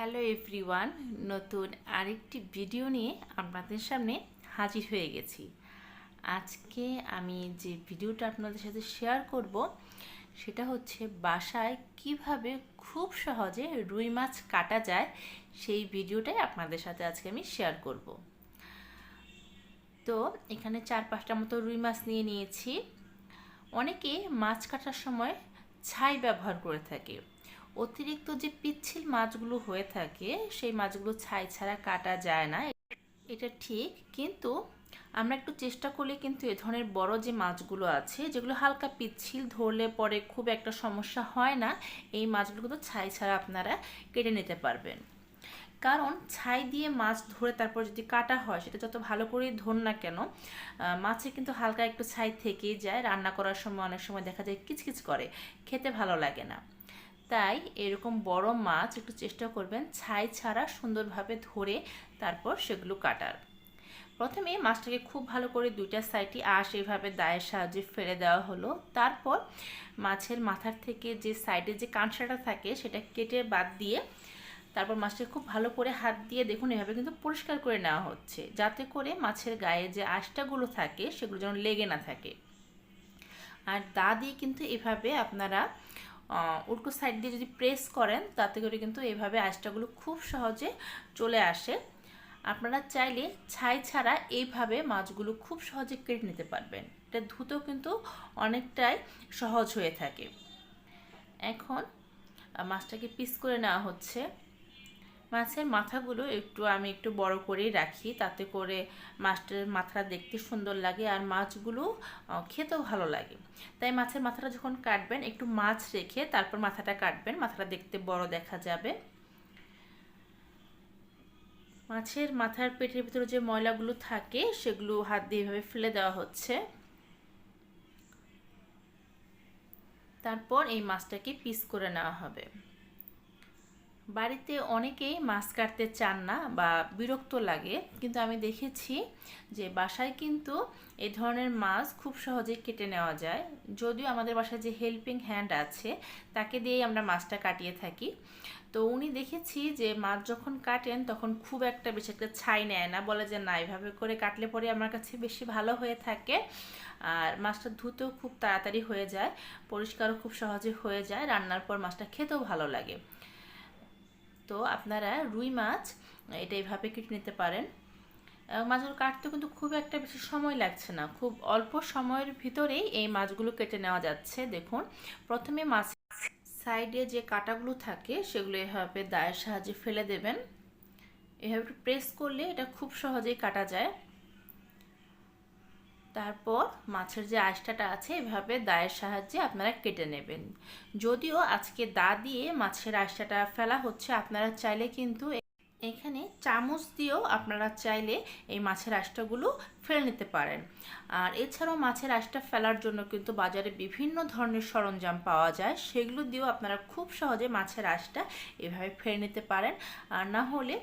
Hello everyone, নতুন আরেকটি video নিয়ে আপনাদের সামনে হাজির হয়ে গেছি। আজকে আমি যে ভিডিওটা আপনাদের সাথে শেয়ার করব, সেটা হচ্ছে বাসায় কীভাবে খুব সহজে রুই মাছ কাটা যায়, সেই ভিডিওটাই আপনাদের সাথে আজকে আমি শেয়ার করব। তো এখানে চার পাঁচটা মতো রুই মাছ নিয়ে নিয়েছি। অনেকে মাছ কাটার সময় ছাই ব্যবহার করে থাকে। অতিরিক্ত যে পিচ্ছিল মাছগুলো হয়ে থাকে, সেই মাছগুলো ছাই ছাড়া কাটা যায় না। এটা ঠিক, কিন্তু আমরা একটু চেষ্টা করলে কিন্তু এ ধরনের বড় যে মাছগুলো আছে, যেগুলো হালকা পিচ্ছিল ধরলে পরে খুব একটা সমস্যা হয় না, এই মাছগুলো কিন্তু ছাই ছাড়া আপনারা কেটে নিতে পারবেন। কারণ ছাই দিয়ে মাছ ধরে তারপর যদি কাটা হয়, সেটা যত ভালো করেই ধর না কেন মাছে কিন্তু হালকা একটু ছাই থেকেই যায়, রান্না করার সময় অনেক সময় দেখা যায় কিচকিচ করে, খেতে ভালো লাগে না। তাই এরকম বড় মাছ একটু চেষ্টা করবেন ছাই ছাড়া সুন্দরভাবে ধরে তারপর সেগুলো কাটার। প্রথমে মাছটাকে খুব ভালো করে দুইটা সাইডই আশ এইভাবে দায়ের সাহায্যে ফেলে দেওয়া হলো। তারপর মাছের মাথার থেকে যে সাইডে যে কাঁকড়াটা থাকে সেটা কেটে বাদ দিয়ে তারপর মাছটাকে খুব ভালো করে হাত দিয়ে দেখুন এভাবে কিন্তু পরিষ্কার করে নেওয়া হচ্ছে। যাতে করে মাছের গায়ে যে আঁশটাগুলো থাকে সেগুলো যেন লেগে না থাকে। আর দা দিয়ে কিন্তু এভাবে আপনারা উল্টো সাইড দিয়ে যদি প্রেস করেন, তাতে করে কিন্তু এভাবে আঁচটাগুলো খুব সহজে চলে আসে। আপনারা চাইলে ছাই ছাড়া এইভাবে মাছগুলো খুব সহজে কেটে নিতে পারবেন। এটা ধুতেও কিন্তু অনেকটাই সহজ হয়ে থাকে। এখন মাছটাকে পিস করে নেওয়া হচ্ছে। মাছের মাথাগুলো একটু আমি একটু বড় করেই রাখি, তাতে করে মাছটার মাথাটা দেখতে সুন্দর লাগে আর মাছগুলো খেতেও ভালো লাগে। তাই মাছের মাথাটা যখন কাটবেন, একটু মাছ রেখে তারপর মাথাটা কাটবেন, মাথাটা দেখতে বড় দেখা যাবে। মাছের মাথার পেটের ভিতরে যে ময়লাগুলো থাকে, সেগুলো হাত দিয়ে এভাবে ফেলে দেওয়া হচ্ছে। তারপর এই মাছটাকে পিস করে নেওয়া হবে। বাড়িতে অনেকেই মাছ কাটতে চান না বা বিরক্ত লাগে, কিন্তু আমি দেখেছি যে বাসায় কিন্তু এই ধরনের মাছ খুব সহজেই কেটে নেওয়া যায়। যদিও আমাদের বাসায় যে হেল্পিং হ্যান্ড আছে, তাকে দিয়েই আমরা মাছটা কাটিয়ে থাকি। তো উনি দেখেছি যে মাছ যখন কাটেন, তখন খুব একটা বেশি একটা ছাই নেয় না, বলে যে না, এভাবে করে কাটলে পরে আমার কাছে বেশি ভালো হয়ে থাকে। আর মাছটা ধুতেও খুব তাড়াতাড়ি হয়ে যায়, পরিষ্কারও খুব সহজে হয়ে যায়, রান্নার পর মাছটা খেতেও ভালো লাগে। তো আপনারা রুই মাছ, এটা এইভাবে কেটে নিতে পারেন। মাছগুলো কাটতে কিন্তু খুব একটা বেশি সময় লাগছে না। খুব অল্প সময়ের ভিতরেই এই মাছগুলো কেটে নেওয়া যাচ্ছে। দেখুন, প্রথমে মাছ সাইডে যে কাটাগুলো থাকে, সেগুলো এভাবে দায়ের সাহায্যে ফেলে দেবেন। এভাবে প্রেস করলে এটা খুব সহজেই কাটা যায়। তারপর মাছের যে আঁশটাটা আছে, এভাবে দায়ের সাহায্যে আপনারা কেটে নেবেন। যদিও আজকে দা দিয়ে মাছের আঁশটাটা ফেলা হচ্ছে, আপনারা চাইলে কিন্তু এখানে চামচ দিয়েও আপনারা চাইলে এই মাছের আঁশটাগুলো ফেলে নিতে পারেন। আর এছাড়াও মাছের আঁশটা ফেলার জন্য কিন্তু বাজারে বিভিন্ন ধরনের সরঞ্জাম পাওয়া যায়, সেগুলো দিয়েও আপনারা খুব সহজে মাছের আঁশটা এভাবে ফেলে নিতে পারেন। আর না হলে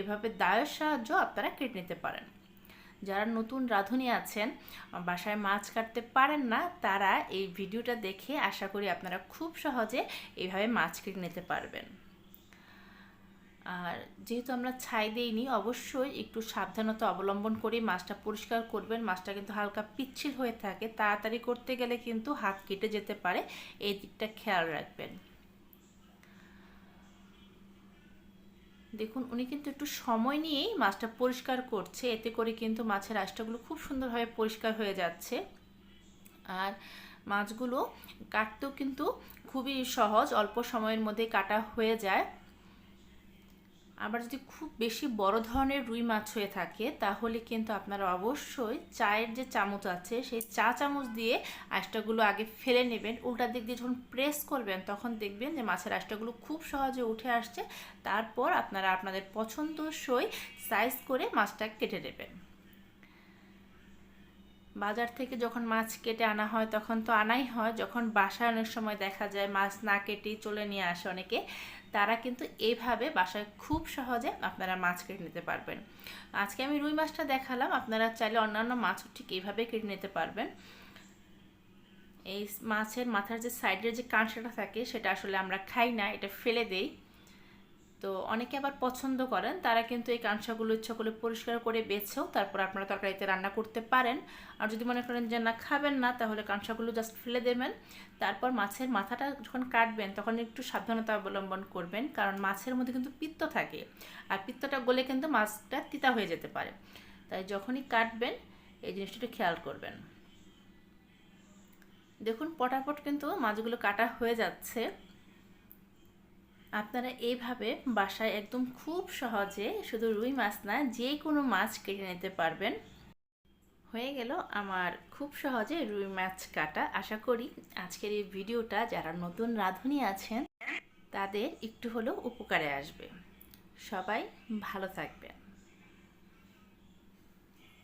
এভাবে দায়ের সাহায্য আপনারা কেটে নিতে পারেন। যারা নতুন রাঁধুনি আছেন বাসায় মাছ কাটতে পারেন না, তারা এই ভিডিওটা দেখে আশা করি আপনারা খুব সহজে এইভাবে মাছ কেটে নিতে পারবেন। আর যেহেতু আমরা ছাই দিইনি, অবশ্যই একটু সাবধানতা অবলম্বন করে মাছটা পরিষ্কার করবেন। মাছটা কিন্তু হালকা পিচ্ছিল হয়ে থাকে, তাড়াতাড়ি করতে গেলে কিন্তু হাত কেটে যেতে পারে। এই দিকটা খেয়াল রাখবেন। দেখুন, উনি কিন্তু একটু সময় নিয়েই মাছটা পরিষ্কার করছে। এতে করে কিন্তু মাছের আঁশটাগুলো খুব সুন্দরভাবে পরিষ্কার হয়ে যাচ্ছে। আর মাছগুলো কাটতেও কিন্তু খুবই সহজ, অল্প সময়ের মধ্যে কাটা হয়ে যায়। আবার যদি খুব বেশি বড় ধরনের রুই মাছ হয়ে থাকে, তাহলে কিন্তু আপনারা অবশ্যই চায়ের যে চামচ আছে, সেই চা চামচ দিয়ে আঁশটাগুলো আগে ফেলে নেবেন। উল্টা দিক দিয়ে যখন প্রেস করবেন, তখন দেখবেন যে মাছের আঁশটাগুলো খুব সহজে উঠে আসছে। তারপর আপনারা আপনাদের পছন্দসই সাইজ করে মাছটা কেটে নেবেন। বাজার থেকে যখন মাছ কেটে আনা হয়, তখন তো আনাই হয়। যখন বাসায় অনেক সময় দেখা যায়, মাছ না কেটেই চলে নিয়ে আসে অনেকে। তারা কিন্তু এভাবে বাসায় খুব সহজে আপনারা মাছ কেটে নিতে পারবেন। আজকে আমি রুই মাছটা দেখালাম, আপনারা চাইলে অন্যান্য মাছও ঠিক এইভাবে কেটে নিতে পারবেন। এই মাছের মাথার যে সাইডের যে কাঁসাটা থাকে, সেটা আসলে আমরা খাই না, এটা ফেলে দেই। তো অনেকে আবার পছন্দ করেন, তারা কিন্তু এই কাঁসাগুলো ইচ্ছা পরিষ্কার করে বেছেও তারপর আপনারা তরকারিতে রান্না করতে পারেন। আর যদি মনে করেন যে না, খাবেন না, তাহলে কাঁসাগুলো জাস্ট ফেলে দেবেন। তারপর মাছের মাথাটা যখন কাটবেন, তখন একটু সাবধানতা অবলম্বন করবেন, কারণ মাছের মধ্যে কিন্তু পিত্ত থাকে। আর পিত্তটা গলে কিন্তু মাছটা তিতা হয়ে যেতে পারে। তাই যখনই কাটবেন, এই জিনিসটা একটু খেয়াল করবেন। দেখুন, পটাপট কিন্তু মাছগুলো কাটা হয়ে যাচ্ছে। আপনারা এভাবে বাসায় একদম খুব সহজে শুধু রুই মাছ না, যে কোনো মাছ কেটে নিতে পারবেন। হয়ে গেল আমার খুব সহজে রুই মাছ কাটা। আশা করি আজকের এই ভিডিওটা যারা নতুন রাঁধুনি আছেন, তাদের একটু হলেও উপকারে আসবে। সবাই ভালো থাকবেন।